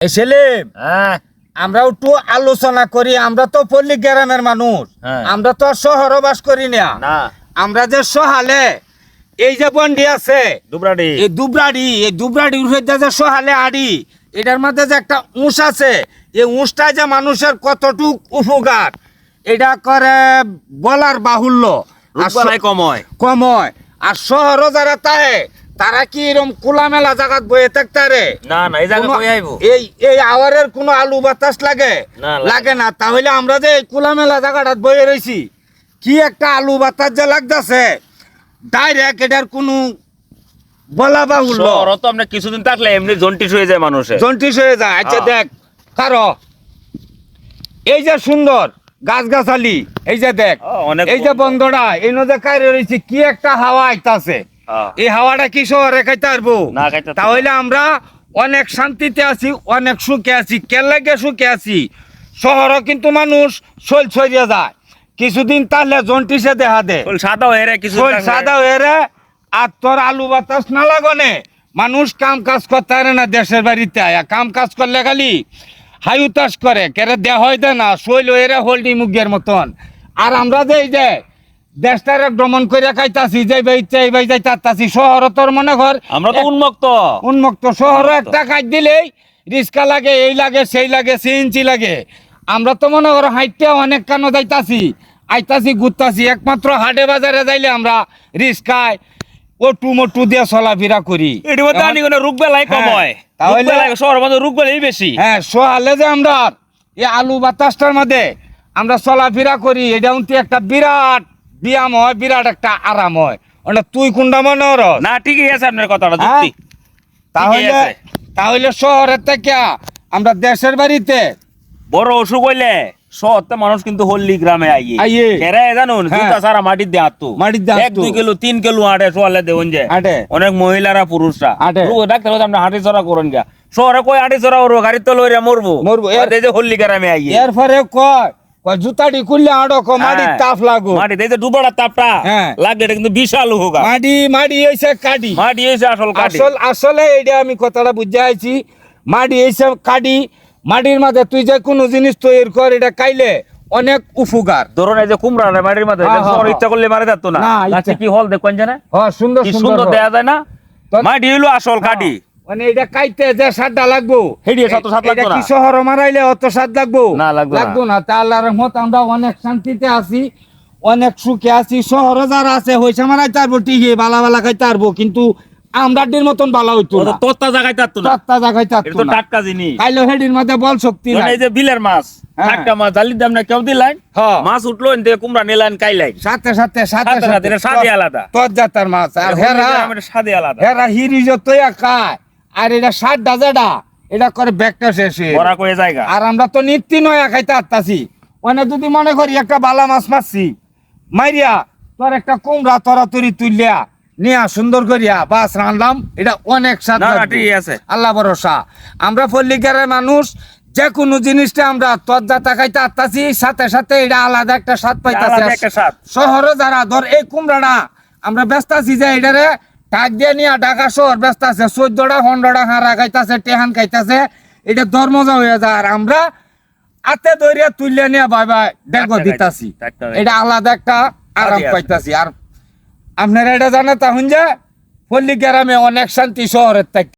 সেলিম হ্যাঁ। আমরা একটু আলোচনা করি আমরা তো পল্লী গ্রামের মানুষ হ্যাঁ। আমরা তো শহরে বাস করি না। আমরা যে সহালে এই যে বন্ডি আছে দুবরাডি। এই দুবরাডি এই যে সহালে আড়ি এটার মধ্যে যে একটা উঁশ আছে এই উঁশটা যে মানুষের কতটুক উপকার এটা করে বলার বাহুল্য। কময় কময় আর শহরও যারা তাহে তারা কি এরকম খোলামেলা জায়গাত বয়ে থাকতে রে? না না এই জায়গা কই আইব। এই এই আওয়ারের কোনো আলু বাতাস লাগে? না, লাগে। না। তাহলে আমরা যে এই খোলামেলা জায়গাটাত বয়ে রইছি কি একটা আলু বাতাস যে লাগতেছে? ডাইরেক্ট এটার কোনো বলা বা বাহুল্য তো আমরা কিছুদিন থাকলে এমনি জন্টিস হয়ে যায় মানুষের জন্টিস হয়ে যায়। আচ্ছা। দেখ কারও। এই যে সুন্দর গাছ গাছালি এই যে দেখ অনেক এই যে। বন্ধটা এই নদে কাইরে রয়েছে কি একটা হাওয়া আইতাছে। এই হাওয়াটা কি শহরে খাইতে পারব। তাহলে আমরা অনেক শান্তিতে আছি অনেক সুখে আছি। কে লাগে সুখে আছি? শহরও কিন্তু মানুষ শৈল ছড়িয়ে যায়। কিছুদিন তাহলে জন্টিসে দেখা দে। সাদা হয়ে কিছু সাদা হয়ে রে আর তোর আলু বাতাস না লাগনে? মানুষ কাম কাজ করতে পারে না দেশের বাড়িতে আয়া। কাম কাজ করলে খালি হাই উতাস করে। কেরে দেহ হয় না শৈল হয়ে রে হোল্ডি মুগের মতন। আর আমরা যে এই যে দেশটারে ভ্রমণ করে খাইতাছি যে বাইতে এই বাই যাই তাতাছি শহর তোর মনে কর আমরা তো উন্মুক্ত। উন্মুক্ত। শহর একটা কাজ দিলেই রিক্সা লাগে এই লাগে সেই লাগে সিএনজি লাগে। আমরা তো মনে করো হাইটে অনেক কানো যাইতাছি আইতাছি ঘুরতাছি। একমাত্র হাটে বাজারে যাইলে আমরা রিক্সায় ওটু মোটু দিয়ে চলাফেরা করি। এটি মধ্যে আনি কোনো রোগ বেলাই হ্যাঁ, কময় তাহলে- শহর মধ্যে রোগ বেলাই বেশি। হ্যাঁ সোহালে যে আমরা এই আলু বাতাসটার মধ্যে আমরা চলাফেরা করি এটা একটা বিরাট ব্যায়াম হয় বিরাট একটা আরাম হয় ওটা তুই কোনটা মনে হরস না ঠিকই আছে আপনার কথাটা হ্যাঁ? যুক্তি। তাহলে তাহলে শহরের থেকে আমরা দেশের বাড়িতে বড় অসুখ হইলে শহরতে মানুষ কিন্তু হল্লি গ্রামে আইয়ে। আইয়ে। কেরে জানুন হ্যাঁ। জুতা সারা মাটির দিয়ে হাঁটতো মাটির দিয়ে এক দুই কিলো তিন কিলো হাঁটে সোয়ালে দেউন যে। হাঁটে। অনেক মহিলারা পুরুষরা। হাঁটে। রোগ ডাক্তার বলছে, আপনি হাঁটি চড়া করেন গা শহরে কই হাঁটি চড়া করব? গাড়ি তো লইরা মরবো? মরবো। এই যে হল্লি গ্রামে আইয়ে। এরপরে কয় জুতাটি খুললে আড়ো ক মাটির হ্যাঁ। তাপ লাগো মাটি এই যে ডুবাড়া তাপটা হ্যাঁ। লাগে এটা কিন্তু বিশাল হোগা মাটি মাটি হইছে কাটি মাটি হয়েছে আসল কাটি আসল আসলে এইটা আমি কথাটা বুঝে আইছি। মাটি হইছে কাটি মাটির মাঝে তুই যে কোনো জিনিস তৈরি কর এটা খাইলে অনেক উপকার। ধরুন এই যে কুমড়া মাটির মধ্যে হ্যাঁ, হ্যাঁ, হ্যাঁ। ইচ্ছা করলে মারা যেত না। গাছে কি হল দেখবেন জানে? হ সুন্দর সুন্দর দেয়া যায় না? মাটি হইল আসল কাটি মানে এটা কাইতে যে সাতটা লাগবো হেডি শত সাত এটা লাগতো কি শহর মারাইলে অত সাত লাগবো? না, লাগবো লাগবো না। তা আল্লাহর রহমত আমরা অনেক শান্তিতে আছি অনেক সুখে আছি। শহরে যারা আছে হইছে মারাই তারবো ঠিকই বালা বালা খাইতে পারব কিন্তু আমরাটির মতন বালা হইতো না। তোত্তা জায়গায় না। তত্তা তো টাটকা জিনিস। খাইলো হেডির মধ্যে বল শক্তি নাই। এই যে বিলের মাছ হ্যাঁ। টাটকা মাছ জালির দাম না কেউ দিলেন হ্যাঁ। মাছ উঠল এনতে কুমড়া নিলেন কাইলাই সাথে সাথে সাথে সাথে সাথে, আলাদা। তোর জাতার মাছ। আর হেরা স্বাদে আলাদা। হেরা হিরি যতই খায় আর এটা ষাট ডাজেডা এটা করে ব্যাগটা শেষ হয়ে জায়গা? আর আমরা তো নিত্য নয়া খাইতে আসতাছি মানে যদি মনে করি একটা বালা মাছ মারছি মাইরিয়া তোর একটা কুমড়া তরাতরি তুললিয়া নিয়া সুন্দর করিয়া বাস রান্নাম এটা অনেক স্বাদ আছে। আল্লাহ ভরসা। আমরা পল্লিকারের মানুষ যে কোনো জিনিসটা আমরা তরজাতা খাইতে আসতাছি সাথে সাথে এটা আলাদা একটা স্বাদ পাইতাছি। শহরে যারা ধর এই কুমড়াটা আমরা ব্যস্ত আছি যে এটারে টাক দিয়ে নিয়ে ঢাকা শহর ব্যস্ত আছে চোদ্দটা পনেরোটা হাঁড়া খাইতেছে টেহান খাইতেছে এটা ধর্মজা হয়ে যায়। আর আমরা আতে ধরিয়া তুললে নিয়ে দেখো দিতাছি। এটা আলাদা একটা আরাম। পাইতাছি। আর আপনারা এটা জানে তখন যে পল্লী গ্রামে অনেক শান্তি শহরের থেকে।